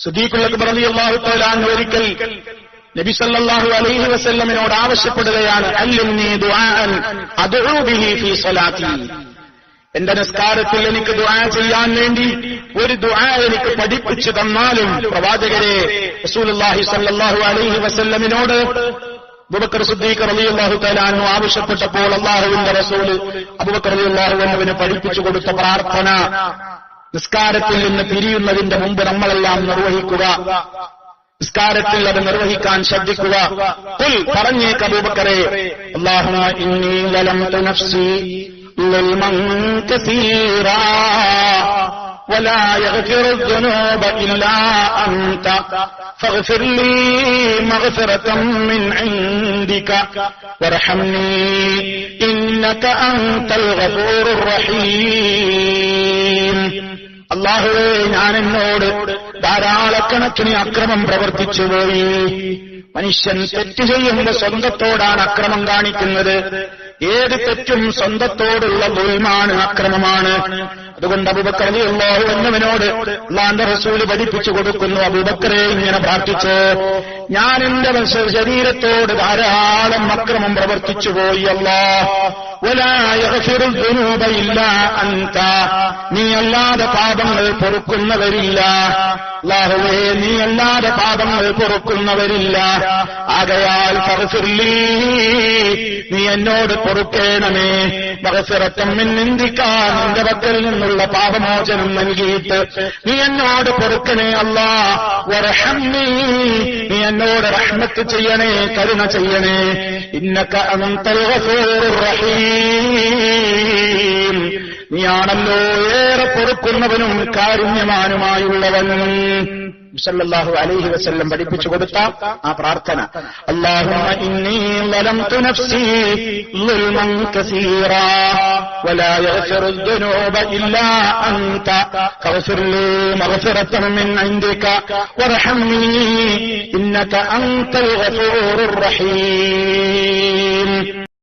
റളിയല്ലാഹു തആല അൻഹു ഒരിക്കൽ നബി സല്ലല്ലാഹു അലൈഹി വസല്ലമിനോട് ആവശ്യപ്പെടുകയാണ് എന്റെ നിസ്കാരത്തിൽ എനിക്ക് ദുആ ചെയ്യാൻ വേണ്ടി ഒരു ദുആ എനിക്ക് പഠിപ്പിച്ചു തന്നാലും പ്രവാചകരെ റസൂലുള്ളാഹി സല്ലല്ലാഹു അലൈഹി വസല്ലമിനോട് അബുബക്കർ സിദ്ദീഖ് റളിയല്ലാഹു തആല ആവശ്യപ്പെട്ടപ്പോൾ അള്ളാഹുവിന്റെ റസൂൽ അബൂബക്കർ റളിയല്ലാഹു അൻഹുവിനെ പഠിപ്പിച്ചു കൊടുത്ത പ്രാർത്ഥന നിസ്കാരത്തിൽ നിന്ന് പിരിയുന്നതിന്റെ മുമ്പ് നമ്മളെല്ലാം നിർവഹിക്കുക നിസ്കാരത്തിൽ അത് നിർവഹിക്കാൻ ശ്രദ്ധിക്കുക കുൽ പറഞ്ഞേക്ക് അബൂബക്കറെ അല്ലാഹുമ്മ ഇന്നി ലലംതു നഫ്സി ظلما كثيرا ولا يغفر الذنوب إلا أنت فاغفر لي مغفرة من عندك وارحمني إنك أنت الغفور الرحيم അള്ളാഹുവേ ഞാൻ എന്നോട് ധാരാളക്കണക്കിന് അക്രമം പ്രവർത്തിച്ചുപോയി മനുഷ്യൻ തെറ്റ് ചെയ്യുന്ന സ്വന്തത്തോടാണ് അക്രമം കാണിക്കുന്നത്. ഏത് തെറ്റും സ്വന്തത്തോടുള്ള ദുൽമാണ് അക്രമമാണ്. അതുകൊണ്ട് അബുബക്കറി അള്ളാഹു എന്നവനോട് അള്ളാന്റെ റസൂൽ പഠിപ്പിച്ചു കൊടുക്കുന്നു. അബുബക്കറെ ഇങ്ങനെ പ്രാർത്ഥിച്ചു. ഞാൻ എന്റെ ശരീരത്തോട് ധാരാളം അക്രമം പ്രവർത്തിച്ചു പോയി അല്ലാ നീ അല്ലാതെ പാപങ്ങൾ പൊറുക്കുന്നവരില്ല. അല്ലാഹുവേ നീ അല്ലാതെ പാപങ്ങൾ പൊറുക്കുന്നവരില്ല. ആകയാൽ പറസുല്ലി നീ എന്നോട് പൊറുക്കേണമേ. മകസിറത്തം നിന്ദിക്കാൻ നിന്റെ പക്കൽ നിന്നുള്ള പാപമോചനം നൽകിയിട്ട് നീ എന്നോട് പൊറുക്കണേ അല്ലാ. നീ എന്നോട് റഹ്മത്ത് ചെയ്യണേ കരുണ ചെയ്യണേ. ഇന്നക്ക അനന്തൽ ഗഫൂറുർ റഹീം നീയാണല്ലോ ഏറെ പൊറുക്കുന്നവനും കാരുണ്യമാനുമായുള്ളവൻ സല്ലല്ലാഹു അലൈഹി വസല്ലം പഠിപ്പിച്ചു കൊടുത്ത ആ പ്രാർത്ഥന അല്ലാഹുമ്മ ഇന്നി ളലംതു നഫ്സി ളുൽമൻ കസീറാ വലാ യഗ്ഫിറു الذنوب ഇല്ലാ അൻത ഫഗ്ഫിർ ലി മഗ്ഫിറതൻ മിൻ ഇൻദിക വർഹംനി ഇന്നക അൻതൽ ഗഫൂറുർ റഹീം